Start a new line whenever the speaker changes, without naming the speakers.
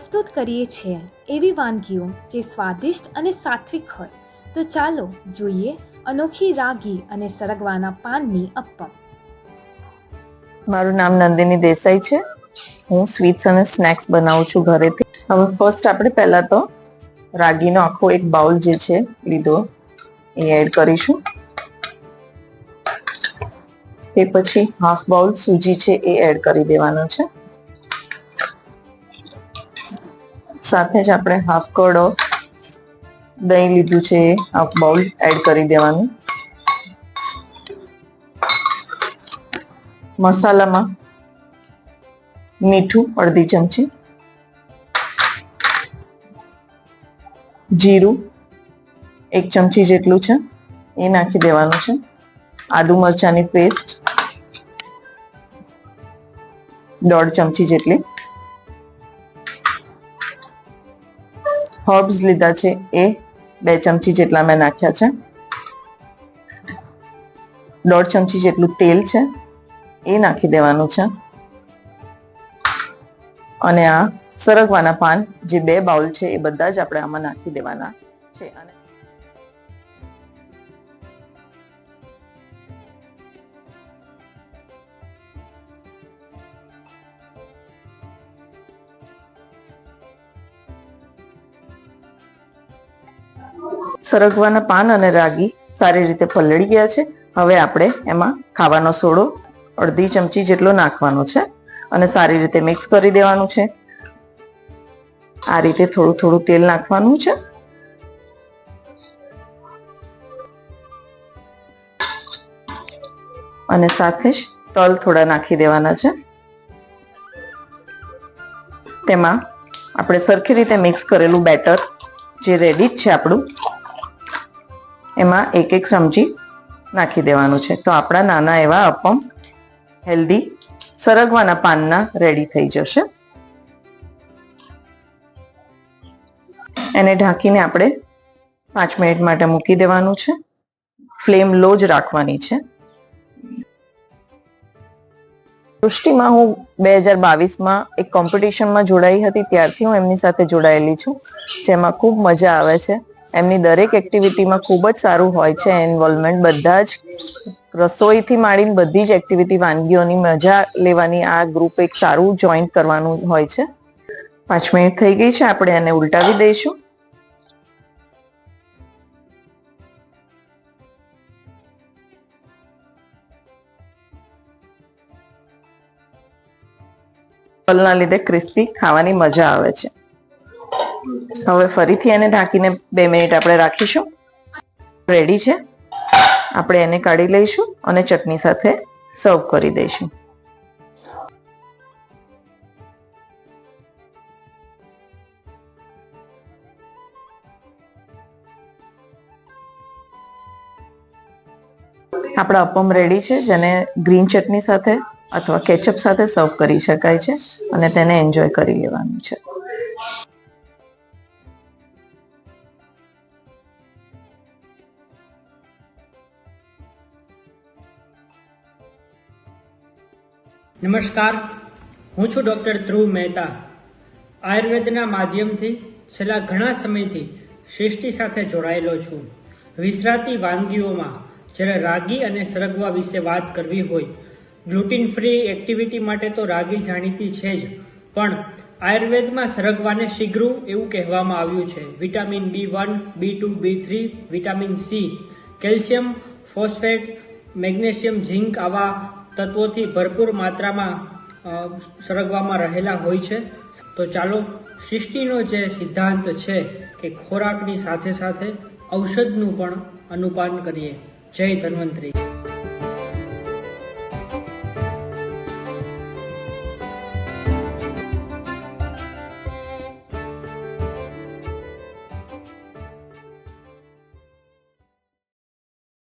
પ્રસ્તુત કરીએ છીએ એવી વાનગીઓ જે સ્વાદિષ્ટ અને સાત્વિક હોય. તો ચાલો જોઈએ અનોખી રાગી અને સરગવાના પાનની અપ્પમ.
મારું નામ નંદિની દેસાઈ છે. હું સ્વીટ્સ અને સ્નેક્સ બનાવું છું ઘરેથી. હવે ફર્સ્ટ આપણે પહેલા તો રાગીનો આખો એક બાઉલ જે છે, લીધો, એ એડ કરીશું. તે પછી હાફ બાઉલ સૂજી છે, એ એડ કરી દેવાનો છે. સાથે જ આપણે હાફ કડ દહીં લીધું છે હાફ બાઉલ એડ કરી દેવાનું. મસાલામાં મીઠું અડધી ચમચી. જીરું એક ચમચી જેટલું છે, એ નાખી દેવાનું છે. આદુ મરચાંની પેસ્ટ દોઢ ચમચી જેટલી. હર્બ્સ લીધા છે એ બે ચમચી જેટલા મેં નાખ્યા છે. દોઢ ચમચી જેટલું તેલ છે એ નાખી દેવાનું છે. અને આ સરગવાના પાન જે બે બાઉલ છે એ બધા જ આપણે આમાં નાખી દેવાના છે. અને સરગવાના પાન અને રાગી સારી રીતે પલળી ગયા છે. હવે આપણે એમાં ખાવાનો સોડો અડધી ચમચી જેટલો નાખવાનો છે અને સારી રીતે મિક્સ કરી દેવાનું છે. આ રીતે થોડું થોડું તેલ નાખવાનું છે. અને સાથે જ તલ થોડા નાખી દેવાના છે. તેમાં આપણે સરખી રીતે મિક્સ કરેલું બેટર જે રેડી જ છે આપણું એમાં એક એક ચમચી નાખી દેવાનું છે. તો આપણા નાના એવા અપમ હેલ્ધી સરગવાના પાનના રેડી થઈ જશે. એને ઢાંકીને આપણે પાંચ મિનિટ માટે મૂકી દેવાનું છે. ફ્લેમ લો જ રાખવાની છે. સૃષ્ટિમાં હું બે હજાર બાવીસમાં એક કોમ્પિટિશનમાં જોડાઈ હતી. ત્યારથી હું એમની સાથે જોડાયેલી છું. જેમાં ખૂબ મજા આવે છે. એમની દરેક એક્ટિવિટીમાં ખૂબ જ સારું હોય છે ઇન્વોલ્વમેન્ટ બધા જ રસોઈથી માંડીને બધી જ એક્ટિવિટી વાનગીઓની મજા લેવાની આ ગ્રુપ એક સારું જોઈન કરવાનું હોય છે. પાંચ મિનિટ થઈ ગઈ છે, આપણે એને ઉલટાવી દઈશું. તલના લીધે ક્રિસ્પી ખાવાની મજા આવે છે. હવે ફરીથી એને ઢાંકીને બે મિનિટ આપણે રાખીશું. રેડી છે? આપણે એને કાઢી લઈશું અને ચટણી સાથે સર્વ કરી દઈશું. આપણા અપમ રેડી છે, જેને ગ્રીન ચટણી સાથે અથવા કેચઅપ સાથે સર્વ કરી શકાય છે અને તેને એન્જોય કરી લેવાનું છે.
નમસ્કાર. હું છું ડૉક્ટર ધ્રુવ મહેતા. આયુર્વેદના માધ્યમથી છેલ્લા ઘણા સમયથી સૃષ્ટિ સાથે જોડાયેલો છું. વિસરાતી વાનગીઓમાં જ્યારે રાગી અને સરગવા વિશે વાત કરવી હોય ગ્લુટિન ફ્રી એક્ટિવિટી માટે તો રાગી જાણીતી છે જ. પણ આયુર્વેદમાં સરગવાને શીઘ્રુ એવું કહેવામાં આવ્યું છે, vitamin B one, B two, B three, vitamin C, calcium, phosphate, magnesium, zinc આવા તત્વોથી ભરપૂર માત્રામાં સરગવામાં રહેલા હોય છે. તો ચાલો, સૃષ્ટિનો જે સિદ્ધાંત છે કે ખોરાકની સાથે સાથે ઔષધનું પણ અનુપાન કરીએ. જય ધન્વંતરી.